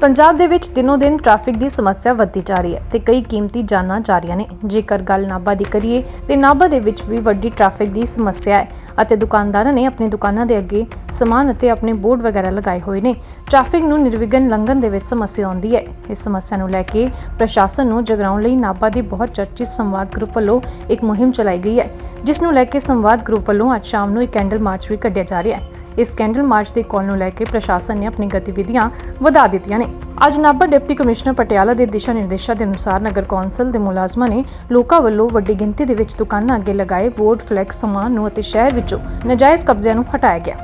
ਪੰਜਾਬ ਦੇ ਵਿੱਚ ਦਿਨੋ ਦਿਨ ਟ੍ਰੈਫਿਕ ਦੀ ਸਮੱਸਿਆ ਵੱਧਦੀ ਜਾ ਰਹੀ ਹੈ ਤੇ ਕਈ ਕੀਮਤੀ ਜਾਨਾਂ ਜਾ ਰਹੀਆਂ ਨੇ। ਜੇਕਰ ਗੱਲ ਨਾਭਾ ਦੀ ਕਰੀਏ, ਤੇ ਨਾਭਾ ਦੇ ਵਿੱਚ ਵੀ ਵੱਡੀ ਟ੍ਰੈਫਿਕ ਦੀ ਸਮੱਸਿਆ ਹੈ ਅਤੇ ਦੁਕਾਨਦਾਰਾਂ ਨੇ ਆਪਣੀ ਦੁਕਾਨਾਂ ਦੇ ਅੱਗੇ ਸਮਾਨ ਅਤੇ ਆਪਣੇ ਬੋਰਡ ਵਗੈਰਾ ਲਗਾਏ ਹੋਏ ਨੇ। ਟ੍ਰੈਫਿਕ ਨੂੰ ਨਿਰਵਿਘਨ ਲੰਘਣ ਦੇ ਵਿੱਚ ਸਮੱਸਿਆ ਆਉਂਦੀ ਹੈ। ਇਸ ਸਮੱਸਿਆ ਨੂੰ ਲੈ ਕੇ ਪ੍ਰਸ਼ਾਸਨ ਨੂੰ ਜਗਰਾਉਣ ਲਈ ਨਾਭਾ ਦੇ ਬਹੁਤ ਚਰਚਿਤ ਸੰਵਾਦ ਗਰੁੱਪ ਵੱਲੋਂ ਇੱਕ ਮੁਹਿੰਮ ਚਲਾਈ ਗਈ ਹੈ, ਜਿਸ ਨੂੰ ਲੈ ਕੇ ਸੰਵਾਦ ਗਰੁੱਪ ਵੱਲੋਂ ਅੱਜ ਸ਼ਾਮ ਨੂੰ ਇੱਕ ਕੈਂਡਲ ਮਾਰਚ ਵੀ ਕੱਢਿਆ ਜਾ ਰਿਹਾ ਹੈ। ਇਸ ਕੈਂਡਲ ਮਾਰਚ ਦੇ ਕਾਲ ਨੂੰ ਲੈ ਕੇ ਪ੍ਰਸ਼ਾਸਨ ਨੇ ਆਪਣੀ ਗਤੀਵਿਧੀਆਂ ਵਧਾ ਦਿੱਤੀਆਂ ਨੇ। ਅੱਜ ਨਾਭਾ ਡਿਪਟੀ ਕਮਿਸ਼ਨਰ ਪਟਿਆਲਾ ਦੇ ਦਿਸ਼ਾ ਨਿਰਦੇਸ਼ਾਂ ਦੇ ਅਨੁਸਾਰ ਨਗਰ ਕੌਂਸਲ ਦੇ ਮੁਲਾਜ਼ਮਾਂ ਨੇ ਲੋਕਾਂ ਵੱਲੋਂ ਵੱਡੀ ਗਿਣਤੀ ਦੇ ਵਿੱਚ ਦੁਕਾਨਾਂ ਅੱਗੇ ਲਗਾਏ ਬੋਰਡ, ਫਲੈਕਸ, ਸਮਾਨ ਨੂੰ ਅਤੇ ਸ਼ਹਿਰ ਵਿੱਚੋਂ ਨਜਾਇਜ਼ ਕਬਜ਼ਿਆਂ ਨੂੰ ਹਟਾਇਆ ਗਿਆ।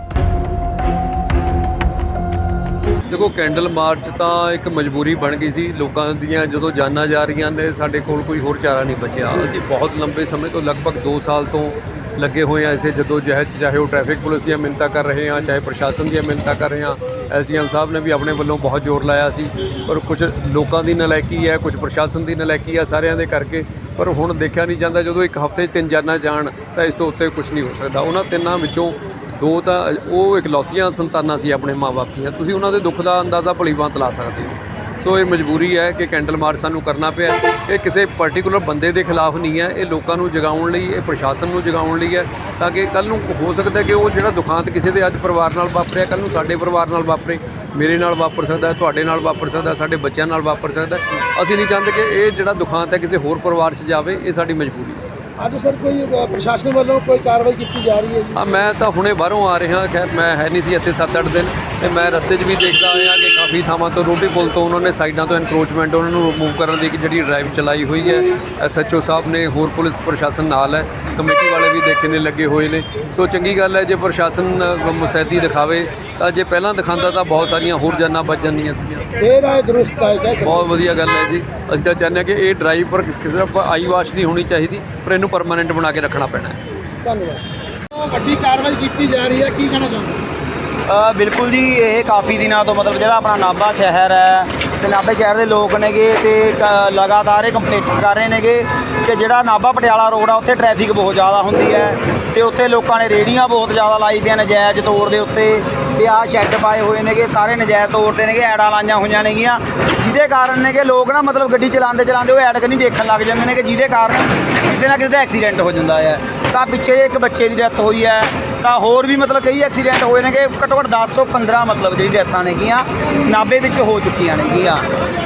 ਦੇਖੋ, ਕੈਂਡਲ ਮਾਰਚ ਤਾਂ ਇੱਕ ਮਜਬੂਰੀ ਬਣ ਗਈ ਸੀ ਲੋਕਾਂ ਦੀਆਂ, ਜਦੋਂ ਜਾਨਾਂ ਜਾ ਰਹੀਆਂ ਨੇ, ਸਾਡੇ ਕੋਲ ਕੋਈ ਹੋਰ ਚਾਰਾ ਨਹੀਂ ਬਚਿਆ। ਅਸੀਂ ਬਹੁਤ ਲੰਬੇ ਸਮੇਂ ਤੋਂ, ਲਗਭਗ 2 ਸਾਲ ਤੋਂ ਲੱਗੇ ਹੋਏ ਆ ਇਸੇ ਜਦੋਂ ਜਹਿਦ 'ਚ ਚਾਹੇ ਉਹ ਟ੍ਰੈਫਿਕ ਪੁਲਿਸ ਦੀਆਂ ਮਿੰਨਤਾਂ ਕਰ ਰਹੇ ਆ, ਚਾਹੇ ਪ੍ਰਸ਼ਾਸਨ ਦੀਆਂ ਮਿੰਨਤਾਂ ਕਰ ਰਹੇ ਆ, ਐਸਡੀਐਮ ਸਾਹਿਬ ਨੇ ਵੀ ਆਪਣੇ ਵੱਲੋਂ ਬਹੁਤ ਜ਼ੋਰ ਲਾਇਆ ਸੀ। ਪਰ ਕੁਝ ਲੋਕਾਂ ਦੀ ਨਲਾਇਕੀ ਹੈ ਕੁਝ ਪ੍ਰਸ਼ਾਸਨ ਦੀ ਨਲਾਇਕੀ ਹੈ ਸਾਰਿਆਂ ਦੇ ਕਰਕੇ, ਪਰ ਹੁਣ ਦੇਖਿਆ ਨਹੀਂ ਜਾਂਦਾ, ਜਦੋਂ ਇੱਕ ਹਫ਼ਤੇ 'ਚ ਤਿੰਨ ਜਾਨਾਂ ਜਾਣ, ਤਾਂ ਇਸ ਤੋਂ ਉੱਤੇ ਕੁਝ ਨਹੀਂ ਹੋ ਸਕਦਾ। ਉਹਨਾਂ ਤਿੰਨਾਂ ਵਿੱਚੋਂ ਦੋ ਤਾਂ, ਉਹ ਇਕਲੌਤੀਆਂ ਸੰਤਾਨਾਂ ਸੀ ਆਪਣੇ ਮਾਪੇ ਦੀਆਂ। ਤੁਸੀਂ ਉਹਨਾਂ ਦੇ ਦੁੱਖ ਦਾ ਅੰਦਾਜ਼ਾ ਭਲੀਭਾਂਤ ਲਾ ਸਕਦੇ ਹੋ। ਸੋ ਇਹ ਮਜਬੂਰੀ ਹੈ ਕਿ ਕੈਂਡਲ ਮਾਰਚ ਸਾਨੂੰ ਕਰਨਾ ਪਿਆ ਇਹ ਕਿਸੇ ਪਾਰਟਿਕੂਲਰ ਬੰਦੇ ਦੇ ਖਿਲਾਫ ਨਹੀਂ ਹੈ। ਇਹ ਲੋਕਾਂ ਨੂੰ ਜਗਾਉਣ ਲਈ, ਇਹ ਪ੍ਰਸ਼ਾਸਨ ਨੂੰ ਜਗਾਉਣ ਲਈ ਹੈ ਤਾਂ ਕਿ ਕੱਲ ਨੂੰ ਹੋ ਸਕਦਾ ਕਿ ਉਹ ਜਿਹੜਾ ਦੁਖਾਂਤ ਕਿਸੇ ਦੇ ਅੱਜ ਪਰਿਵਾਰ ਨਾਲ ਵਾਪਰਿਆ ਕੱਲ ਨੂੰ ਸਾਡੇ ਪਰਿਵਾਰ ਨਾਲ ਵਾਪਰੇ, ਮੇਰੇ ਨਾਲ ਵਾਪਰ ਸਕਦਾ ਤੁਹਾਡੇ ਨਾਲ ਵਾਪਰ ਸਕਦਾ ਸਾਡੇ ਬੱਚਿਆਂ ਨਾਲ ਵਾਪਰ ਸਕਦਾ ਅਸੀਂ ਨਹੀਂ ਚਾਹੁੰਦੇ ਕਿ ਇਹ ਜਿਹੜਾ ਦੁਖਾਂਤ ਹੈ ਕਿਸੇ ਹੋਰ ਪਰਿਵਾਰ 'ਚ ਜਾਵੇ, ਇਹ ਸਾਡੀ ਮਜਬੂਰੀ ਸੀ। ਅੱਜ ਸਰ ਕੋਈ ਪ੍ਰਸ਼ਾਸਨ ਵੱਲੋਂ ਕੋਈ ਕਾਰਵਾਈ ਕੀਤੀ ਜਾ ਰਹੀ ਹੈ ਜੀ? ਆ ਮੈਂ ਤਾਂ ਹੁਣੇ ਬਾਹਰੋਂ ਆ ਰਿਹਾ ਖੈਰ ਮੈਂ ਹੈ ਨਹੀਂ ਸੀ ਇੱਥੇ 7-8 ਦਿਨ ਤੇ ਮੈਂ ਰਸਤੇ 'ਚ ਵੀ ਦੇਖਦਾ ਆਇਆ ਕਿ ਕਾਫੀ ਥਾਵਾਂ ਤੋਂ ਰੋਟੀ ਪੁਲ ਤੋਂ ਉਹਨਾਂ ਨੇ ਸਾਈਡਾਂ ਤੋਂ ਐਨਕਰੋਚਮੈਂਟ ਉਹਨਾਂ ਨੂੰ ਰਿਮੂਵ ਕਰਨ ਦੀ ਜਿਹੜੀ ਡਰਾਈਵ ਚਲਾਈ ਹੋਈ ਹੈ। ਐਸਐਚਓ ਸਾਹਿਬ ਨੇ ਹੋਰ ਪੁਲਿਸ ਪ੍ਰਸ਼ਾਸਨ ਨਾਲ ਹੈ ਕਮੇਟੀ ਵਾਲੇ ਵੀ ਦੇਖੇ ਨੇ ਲੱਗੇ ਹੋਏ ਨੇ। ਸੋ ਚੰਗੀ ਗੱਲ ਹੈ ਜੇ ਪ੍ਰਸ਼ਾਸਨ ਮੁਸਤੈਦੀ ਦਿਖਾਵੇ ਤਾਂ ਜੇ ਪਹਿਲਾਂ ਦਿਖਾਉਂਦਾ ਤਾਂ ਬਹੁਤ ਸਾਰੀਆਂ ਹੋਰ ਜਾਨਾਂ ਬਚ ਜਾਂਦੀਆਂ ਸੀਗੀਆਂ। ਦੇਰ ਆਏ ਦਰੁਸਤ ਆਏ ਬਹੁਤ ਵਧੀਆ ਗੱਲ ਹੈ ਜੀ। ਅਸੀਂ ਤਾਂ ਚਾਹੁੰਦੇ ਕਿ ਇਹ ਡਰਾਈਵ ਪਰ ਕਿਸ ਦਾ ਆਈ ਵਾਸ਼ ਨਹੀਂ ਹੋਣੀ ਚਾਹੀਦੀ ਪਰ ਇਹਨੂੰ ਪਰਮਾਨੈਂਟ ਬਣਾ ਕੇ ਰੱਖਣਾ ਪੈਣਾ ਹੈ। ਧੰਨਵਾਦ। ਵੱਡੀ ਕਾਰਵਾਈ ਕੀਤੀ ਜਾ ਰਹੀ ਹੈ ਕੀ ਕਹਿਣਾ ਚਾਹੁੰਦੇ ਅ, ਬਿਲਕੁਲ ਜੀ ਇਹ ਕਾਫੀ ਦਿਨਾਂ ਤੋਂ ਮਤਲਬ ਜਿਹੜਾ ਆਪਣਾ ਨਾਭਾ ਸ਼ਹਿਰ ਹੈ ਤੇ ਨਾਭੇ ਸ਼ਹਿਰ ਦੇ ਲੋਕ ਨੇਗੇ ਤੇ ਲਗਾਤਾਰ ਇਹ ਕੰਪਲੇਂਟ ਕਰ ਰਹੇ ਨੇਗੇ ਕਿ ਜਿਹੜਾ ਨਾਭਾ ਪਟਿਆਲਾ ਰੋਡ ਆ ਉੱਥੇ ਟ੍ਰੈਫਿਕ ਬਹੁਤ ਜ਼ਿਆਦਾ ਹੁੰਦੀ ਹੈ ਤੇ ਉੱਥੇ ਲੋਕਾਂ ਨੇ ਰੇੜੀਆਂ ਬਹੁਤ ਜ਼ਿਆਦਾ ਲਾਈ ਪਈਆਂ ਨਜਾਇਜ਼ ਤੌਰ ਦੇ ਉੱਤੇ ਤੇ ਆਹ ਸ਼ੈੱਡ ਪਾਏ ਹੋਏ ਨੇਗੇ ਸਾਰੇ ਨਜਾਇਜ਼ ਤੌਰ ਤੇ ਨੇਗੇ ਐਡਾਂ ਲਾਈਆਂ ਹੋਈਆਂ ਨੇਗੀਆਂ ਜਿਹਦੇ ਕਾਰਨ ਨੇਗੇ ਲੋਕ ਨਾ ਮਤਲਬ ਗੱਡੀ ਚਲਾਉਂਦੇ ਚਲਾਉਂਦੇ ਉਹ ਐਡ ਨਹੀਂ ਦੇਖਣ ਲੱਗ ਜਾਂਦੇ ਨੇ ਕਿ ਜਿਹਦੇ ਕਾਰਨ ਕਿਸੇ ਨਾ ਕਿਸੇ ਦਾ ਐਕਸੀਡੈਂਟ ਹੋ ਜਾਂਦਾ ਹੈ। ਤਾਂ ਪਿੱਛੇ ਜਿਹੇ ਇੱਕ ਬੱਚੇ ਦੀ ਡੈਥ ਹੋਈ ਹੈ। ਤਾਂ ਹੋਰ ਵੀ ਮਤਲਬ ਕਈ ਐਕਸੀਡੈਂਟ ਹੋਏ ਨੇਗੇ। ਘੱਟੋ ਘੱਟ 10 ਤੋਂ 15 ਮਤਲਬ ਜਿਹੜੀ ਡੈਥਾਂ ਨੇਗੀਆਂ, ਨਾਭੇ ਵਿੱਚ ਹੋ ਚੁੱਕੀਆਂ ਨੇਗੀਆਂ।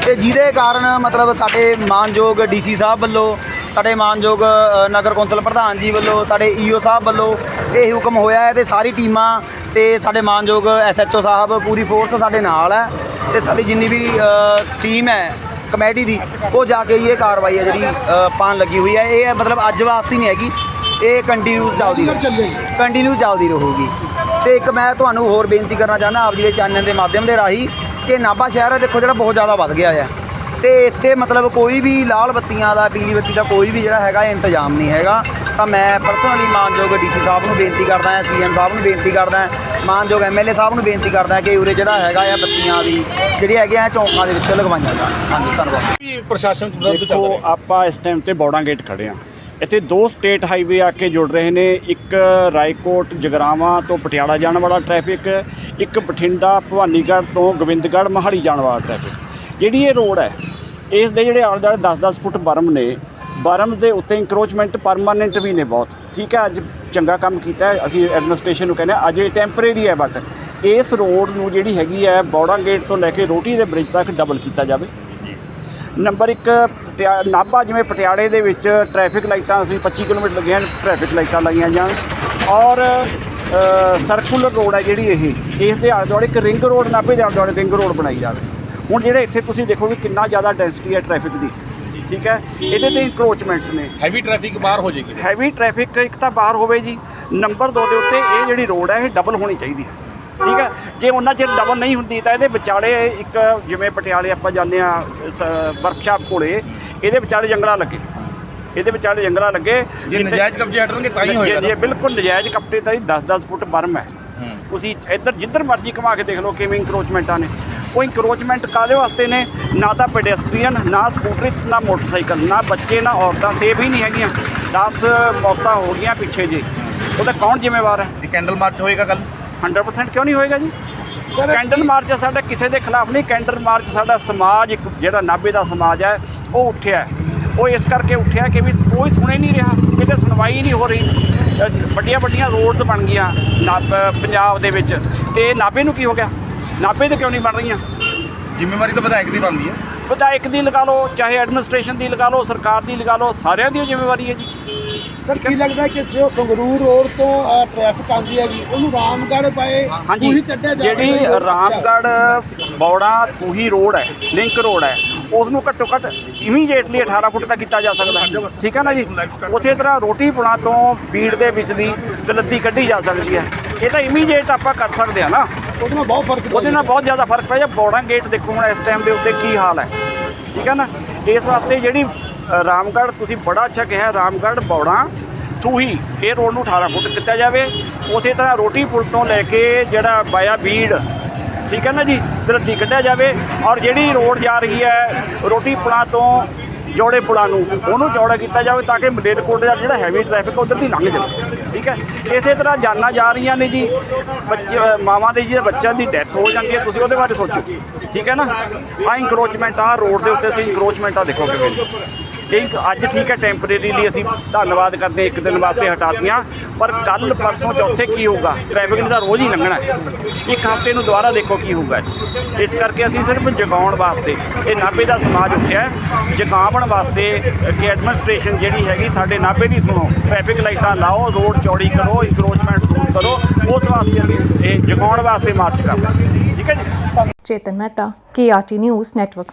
ਤੇ ਜਿਹਦੇ ਕਾਰਨ ਮਤਲਬ ਸਾਡੇ ਮਾਨਯੋਗ ਡੀਸੀ ਸਾਹਿਬ ਵੱਲੋਂ, ਸਾਡੇ ਮਾਨਯੋਗ ਨਗਰ ਕੌਂਸਲ ਪ੍ਰਧਾਨ ਜੀ ਵੱਲੋਂ, ਸਾਡੇ ਈਓ ਸਾਹਿਬ ਵੱਲੋਂ ਇਹ ਹੁਕਮ ਹੋਇਆ ਹੈ ਤੇ ਸਾਰੀ ਟੀਮਾਂ ਤੇ ਸਾਡੇ ਮਾਨਯੋਗ ਐਸਐਚਓ ਸਾਹਿਬ ਪੂਰੀ ਫੋਰਸ ਸਾਡੇ ਨਾਲ ਹੈ। ਤੇ ਸਾਡੀ ਜਿੰਨੀ ਵੀ ਟੀਮ ਹੈ ਕਮੇਟੀ ਦੀ ਉਹ ਜਾ ਕੇ ਹੀ ਇਹ ਕਾਰਵਾਈ ਹੈ ਜਿਹੜੀ ਅ, ਪਾਉਣ ਲੱਗੀ ਹੋਈ ਹੈ। ਇਹ ਮਤਲਬ ਅੱਜ ਵਾਸਤੇ ਨਹੀਂ ਹੈਗੀ। ਇਹ ਕੰਟੀਨਿਊ ਚੱਲਦੀ ਕਿੱਧਰ ਕੰਟੀਨਿਊ ਚੱਲਦੀ ਰਹੂਗੀ। ਤੇ ਇੱਕ ਮੈਂ ਤੁਹਾਨੂੰ ਹੋਰ ਬੇਨਤੀ ਕਰਨਾ ਚਾਹੁੰਦਾ ਆਪ ਜੀ ਦੇ ਚੈਨਲ ਦੇ ਮਾਧਿਅਮ ਦੇ ਰਾਹੀਂ ਕਿ ਨਾਭਾ ਸ਼ਹਿਰ ਹੈ ਦੇਖੋ ਜਿਹੜਾ ਬਹੁਤ ਜ਼ਿਆਦਾ ਵੱਧ ਗਿਆ ਹੈ ਤੇ ਇੱਥੇ ਮਤਲਬ ਕੋਈ ਵੀ ਲਾਲ ਬੱਤੀਆਂ ਦਾ ਪੀਲੀ ਬੱਤੀ ਦਾ ਕੋਈ ਵੀ ਜਿਹੜਾ ਹੈਗਾ ਇੰਤਜ਼ਾਮ ਨਹੀਂ ਹੈਗਾ। ਤਾਂ ਮੈਂ ਪਰਸਨਲੀ ਮਾਨਯੋਗ ਡੀਸੀ ਸਾਹਿਬ ਨੂੰ ਬੇਨਤੀ ਕਰਦਾ ਹਾਂ ਸੀਐਮ ਸਾਹਿਬ ਨੂੰ ਬੇਨਤੀ ਕਰਦਾ ਹਾਂ ਮਾਨਯੋਗ ਐਮਐਲਏ ਸਾਹਿਬ ਨੂੰ ਬੇਨਤੀ ਕਰਦਾ ਹਾਂ ਕਿ ਉਰੇ ਜਿਹੜਾ ਹੈਗਾ ਆ ਬੱਤੀਆਂ ਵੀ ਜਿਹੜੀਆਂ ਹੈਗੀਆਂ ਚੌਂਕਾਂ ਦੇ ਵਿੱਚ ਲਗਵਾਈਆਂ ਜਾਣ। ਹਾਂਜੀ ਧੰਨਵਾਦ। ਵੀ ਪ੍ਰਸ਼ਾਸਨ ਵਿਰੁੱਧ ਚੱਲ ਰਿਹਾ? ਆਪਾਂ ਇਸ ਟਾਈਮ ਤੇ ਬੌੜਾ ਗੇਟ ਖੜੇ ਆ ਇੱਥੇ ਦੋ ਸਟੇਟ ਹਾਈਵੇ ਆ ਕੇ ਜੁੜ ਰਹੇ ਨੇ ਇੱਕ ਰਾਏਕੋਟ ਜਗਰਾਵਾਂ ਤੋਂ ਪਟਿਆਲਾ ਜਾਣ ਵਾਲਾ ਟ੍ਰੈਫਿਕ ਇੱਕ ਬਠਿੰਡਾ ਭਵਾਨੀਗੜ੍ਹ ਤੋਂ ਗੋਬਿੰਦਗੜ੍ਹ ਮਹਾਲੀ ਜਾਣ ਵਾਲਾ ਟ੍ਰੈਫਿਕ ਜਿਹੜੀ ਇਹ ਰੋਡ ਹੈ ਇਸ ਦੇ ਜਿਹੜੇ ਆਲੇ ਦੁਆਲੇ 10-10 ਫੁੱਟ ਬਰਮ ਨੇ ਬਰਮ ਦੇ ਉੱਤੇ ਇੰਕਰੋਚਮੈਂਟ ਪਰਮਾਨੈਂਟ ਵੀ ਨੇ ਬਹੁਤ। ਠੀਕ ਹੈ ਅੱਜ ਚੰਗਾ ਕੰਮ ਕੀਤਾ ਅਸੀਂ ਐਡਮਿਨਿਸਟ੍ਰੇਸ਼ਨ ਨੂੰ ਕਹਿੰਦੇ ਅੱਜ ਇਹ ਟੈਂਪਰੇਰੀ ਹੈ ਬਟ ਇਸ ਰੋਡ ਨੂੰ ਜਿਹੜੀ ਹੈਗੀ ਹੈ ਬੌੜਾ ਗੇਟ ਤੋਂ ਲੈ ਕੇ ਰੋਟੀ ਦੇ ਬ੍ਰਿਜ ਤੱਕ ਡਬਲ ਕੀਤਾ ਜਾਵੇ। ਨੰਬਰ 1 ਨਾਭਾ ਜਿਵੇਂ ਪਟਿਆਲੇ ਦੇ ਵਿੱਚ ਟ੍ਰੈਫਿਕ ਲਾਈਟਾਂ ਅਸੀਂ 25 ਕਿਲੋਮੀਟਰ ਲੱਗੀਆਂ ਟ੍ਰੈਫਿਕ ਲਾਈਟਾਂ ਲਾਈਆਂ ਜਾਣ। ਔਰ ਸਰਕੂਲਰ ਰੋਡ ਹੈ ਜਿਹੜੀ ਇਹ। ਇਸ ਦੇ ਆਲੇ ਦੁਆਲੇ ਇੱਕ ਰਿੰਗ ਰੋਡ ਨਾਭੇ ਦੇ ਆਲੇ ਦੁਆਲੇ ਰਿੰਗ ਰੋਡ ਬਣਾਈ ਜਾਵੇ। ਹੁਣ ਜਿਹੜੇ ਇੱਥੇ ਤੁਸੀਂ ਦੇਖੋ ਵੀ ਕਿੰਨਾ ਜ਼ਿਆਦਾ ਡੈਂਸਿਟੀ ਹੈ ਟ੍ਰੈਫਿਕ ਦੀ। ਠੀਕ ਹੈ? ਇਹਦੇ ਤੇ ਇਨਕਰੋਚਮੈਂਟਸ ਨੇ। ਹੈਵੀ ਟ੍ਰੈਫਿਕ ਬਾਹਰ ਹੋ ਜਾਏਗੀ। ਹੈਵੀ ਟ੍ਰੈਫਿਕ ਇੱਕ ਤਾਂ ਬਾਹਰ ਹੋਵੇ ਜੀ। ਨੰਬਰ 2 ਦੇ ਉੱਤੇ ਇਹ ਜਿਹੜੀ ਰੋਡ ਹੈ ਇਹ ਡਬਲ ਹੋਣੀ ਚਾਹੀਦੀ ਹੈ। ਠੀਕ ਹੈ? ਜੇ ਉਹਨਾਂ ਚਿਰ ਡਬਲ ਨਹੀਂ ਹੁੰਦੀ ਤਾਂ ਇਹਦੇ ਵਿਚਾਲੇ ਇੱਕ ਜਿਵੇਂ ਪਟਿਆਲੇ ਆਪਾਂ ਜਾਂਦੇ ਆ ਵਰਕਸ਼ਾਪ ਕੋਲੇ ਇਹਦੇ ਵਿਚਾਲੇ ਜੰਗਲਾ ਲੱਗੇ। ਇਹਦੇ ਵਿਚਾਲੇ ਜੰਗਲਾ ਲੱਗੇ। ਜੇ ਨਜਾਇਜ਼ ਕਬਜ਼ੇ ਹਟਣਗੇ ਤਾਂ ਹੀ ਜੇ- ਹੋਏਗਾ ਜੇ ਬਿਲਕੁਲ ਨਜਾਇਜ਼ ਕਪੜੇ ਤਾਂ 10-10 ਫੁੱਟ ਬਰਮ ਹੂੰ। ਤੁਸੀਂ ਇੱਧਰ ਜਿੱਧਰ ਮਰਜ਼ੀ ਘੁਮਾ ਕੇ ਦੇਖ ਲਓ ਕਿਵੇਂ ਇੰਕਰੋਚਮੈਂਟਾਂ ਨੇ। ਉਹ ਇੰਕਰੋਚਮੈਂਟ ਕਾਦੇ ਵਾਸਤੇ ਨੇ? ਨਾ ਤਾਂ ਪੈਡੈਸਟਰੀਅਨ ਨਾ ਸਕੂਟਰਿਸਟ ਨਾ ਮੋਟਰਸਾਈਕਲ ਨਾ ਬੱਚੇ ਨਾ ਔਰਤਾਂ ਸੇਫ ਹੀ ਨਹੀਂ ਹੈਗੀਆਂ। 10 ਮੌਤਾਂ ਹੋ ਗਈਆਂ ਪਿੱਛੇ ਜੇ। ਉਹਦਾ ਕੌਣ ਜ਼ਿੰਮੇਵਾਰ ਹੈ? ਇਹ ਕੈਂਡਲ ਮਾਰਚ ਹੋਏਗਾ ਕੱਲ 100% ਕਿਉਂ ਨਹੀਂ ਹੋਏਗਾ ਜੀ? Sir, ਕੈਂਡਲ ਮਾਰਚ ਸਾਡਾ ਕਿਸੇ ਦੇ ਖਿਲਾਫ ਨਹੀਂ। ਕੈਂਡਲ ਮਾਰਚ ਸਾਡਾ ਸਮਾਜ ਇੱਕ ਜਿਹੜਾ ਨਾਭੇ ਦਾ ਸਮਾਜ ਹੈ ਉਹ ਉੱਠਿਆ ਹੈ। ਉਹ ਇਸ ਕਰਕੇ ਉੱਠਿਆ ਕਿ ਵੀ ਕੋਈ ਸੁਣੇ ਨਹੀਂ ਰਿਹਾ ਕਿਤੇ ਸੁਣਵਾਈ ਨਹੀਂ ਹੋ ਰਹੀ। ਵੱਡੀਆਂ ਵੱਡੀਆਂ ਰੋਡਸ ਬਣ ਗਈਆਂ ਪੰਜਾਬ ਦੇ ਵਿੱਚ। ਤੇ ਨਾਭੇ ਨੂੰ ਕੀ ਹੋ ਗਿਆ? ਨਾਭੇ ਤੇ ਕਿਉਂ ਨਹੀਂ ਬਣ ਰਹੀਆਂ? ਜ਼ਿੰਮੇਵਾਰੀ ਤਾਂ ਵਿਧਾਇਕ ਦੀ ਬਣਦੀ ਹੈ। ਵਿਧਾਇਕ ਦੀ ਲਗਾ ਲਓ ਚਾਹੇ ਐਡਮਿਨਿਸਟ੍ਰੇਸ਼ਨ ਦੀ ਲਗਾ ਲਓ ਸਰਕਾਰ ਦੀ ਲਗਾ ਲਓ ਸਾਰਿਆਂ ਦੀ ਜ਼ਿੰਮੇਵਾਰੀ ਹੈ ਜੀ। ਸਰ ਕੀ ਲੱਗਦਾ ਕਿ ਜੋ ਸੰਗਰੂਰ ਰੋਡ ਤੋਂ ਟ੍ਰੈਫਿਕ ਆਉਂਦੀ ਹੈ ਜੀ ਉਹਨੂੰ ਰਾਮਗੜ੍ਹ ਪਏ ਹਾਂਜੀ ਉਹੀ ਕੱਢਿਆ ਜਾ ਜਿਹੜੀ। ਰਾਮਗੜ੍ਹ ਬੌੜਾ ਥੂਹੀ ਰੋਡ ਹੈ ਲਿੰਕ ਰੋਡ ਹੈ ਉਸ ਨੂੰ ਘੱਟੋ ਘੱਟ ਇਮੀਡੀਏਟਲੀ 18 ਫੁੱਟ ਤੱਕ ਕੀਤਾ ਜਾ ਸਕਦਾ ਹੈ। ਠੀਕ ਹੈ ਨਾ ਜੀ? ਉਸੇ ਤਰ੍ਹਾਂ ਰੋਟੀ ਪੁਣਾ ਤੋਂ ਬੀੜ ਦੇ ਵਿੱਚ ਦੀ ਤਲੱਦੀ ਕੱਢੀ ਜਾ ਸਕਦੀ ਹੈ। ਇਹ ਤਾਂ ਇਮੀਡੀਏਟ ਆਪਾਂ ਕਰ ਸਕਦੇ ਹਾਂ ਨਾ। ਉਹਦੇ ਨਾਲ ਬਹੁਤ ਫ਼ਰਕ ਉਹਦੇ ਨਾਲ ਬਹੁਤ ਜ਼ਿਆਦਾ ਫ਼ਰਕ ਪੈ ਜਾ ਬੌੜਾ ਗੇਟ ਦੇਖੋ ਹੁਣ ਇਸ ਟਾਈਮ ਦੇ ਉੱਤੇ ਕੀ ਹਾਲ ਹੈ। ਠੀਕ ਹੈ ਨਾ? ਇਸ ਵਾਸਤੇ ਜਿਹੜੀ ਰਾਮਗੜ੍ਹ, ਤੁਸੀਂ ਬੜਾ ਅੱਛਾ ਕਿਹਾ, ਰਾਮਗੜ੍ਹ, ਬੌੜਾ ਥੂਹੀ ਇਹ ਰੋਡ ਨੂੰ 18 ਫੁੱਟ ਕੀਤਾ ਜਾਵੇ। ਉਸੇ ਤਰ੍ਹਾਂ ਰੋਟੀ ਪੁਲ ਤੋਂ ਲੈ ਕੇ ਜਿਹੜਾ ਬਾਇਆ ਬੀੜ, ਠੀਕ ਹੈ ਨਾ ਜੀ ਤਰੱਦੀ ਕੱਢਿਆ ਜਾਵੇ। ਔਰ ਜਿਹੜੀ ਰੋਡ ਜਾ ਰਹੀ ਹੈ, ਰੋਟੀ ਪੁਲਾਂ ਤੋਂ ਜੋੜੇ ਪੁਲਾਂ ਨੂੰ, ਉਹਨੂੰ ਚੌੜਾ ਕੀਤਾ ਜਾਵੇ ਤਾਂ ਕਿ ਮਲੇਰਕੋਟ ਦਾ ਜਿਹੜਾ ਹੈਵੀ ਟ੍ਰੈਫਿਕ ਉਧਰ ਦੀ ਲੰਘ ਜਾਵੇ। ਠੀਕ ਹੈ? ਇਸੇ ਤਰ੍ਹਾਂ ਜਾਨਾਂ ਜਾ ਰਹੀਆਂ ਨੇ ਜੀ, ਬੱਚੇ, ਮਾਵਾਂ ਦੇ ਜਿਹੜੇ ਬੱਚਿਆਂ ਦੀ ਡੈਥ ਹੋ ਜਾਂਦੀ ਹੈ, ਤੁਸੀਂ ਉਹਦੇ ਬਾਰੇ ਸੋਚੋ। ਠੀਕ ਹੈ ਨਾ? ਆ ਇਨਕਰੋਚਮੈਂਟ ਆ ਰੋਡ ਦੇ ਉੱਤੇ ਅਸੀਂ ਇਨਕਰੋਚਮੈਂਟ ਆ ਦੇਖੋ ਕਿਵੇਂ ਇਹ ਅੱਜ ਠੀਕ ਹੈ ਟੈਂਪਰੇਰੀਲੀ ਅਸੀਂ ਧੰਨਵਾਦ ਕਰਦੇ ਇੱਕ ਦਿਨ ਵਾਸਤੇ ਹਟਾਤੀਆਂ ਪਰ ਕੱਲ ਪਰਸੋਂ ਚੌਥੇ ਕੀ ਹੋਊਗਾ? ਟ੍ਰੈਫਿਕ ਨੇ ਤਾਂ ਰੋਜ਼ ਹੀ ਲੰਘਣਾ ਹੈ। ਇੱਕ ਹਫ਼ਤੇ ਨੂੰ ਦੁਬਾਰਾ ਦੇਖੋ ਕੀ ਹੋਊਗਾ ਇਸ ਕਰਕੇ ਅਸੀਂ ਸਿਰਫ ਜਗਾਉਣ ਵਾਸਤੇ, ਇਹ ਨਾਭੇ ਦਾ ਸਮਾਜ ਉੱਠਿਆ ਹੈ। ਜਗਾਉਣ ਵਾਸਤੇ ਕਿ ਐਡਮਿਨਿਸਟ੍ਰੇਸ਼ਨ ਜਿਹੜੀ ਹੈਗੀ, ਸਾਡੇ ਨਾਭੇ ਦੀ ਸੁਣੋ। ਟ੍ਰੈਫਿਕ ਲਾਈਟਾਂ ਲਾਓ, ਰੋਡ ਚੌੜੀ ਕਰੋ ਇਨਕਰੋਚਮੈਂਟ ਦੂਰ ਕਰੋ। ਉਸ ਵਾਸਤੇ ਅਸੀਂ ਇਹ ਜਗਾਉਣ ਵਾਸਤੇ ਮਾਰਚ ਕਰ ਠੀਕ ਹੈ ਜੀ? Chetan Mehta KRT news network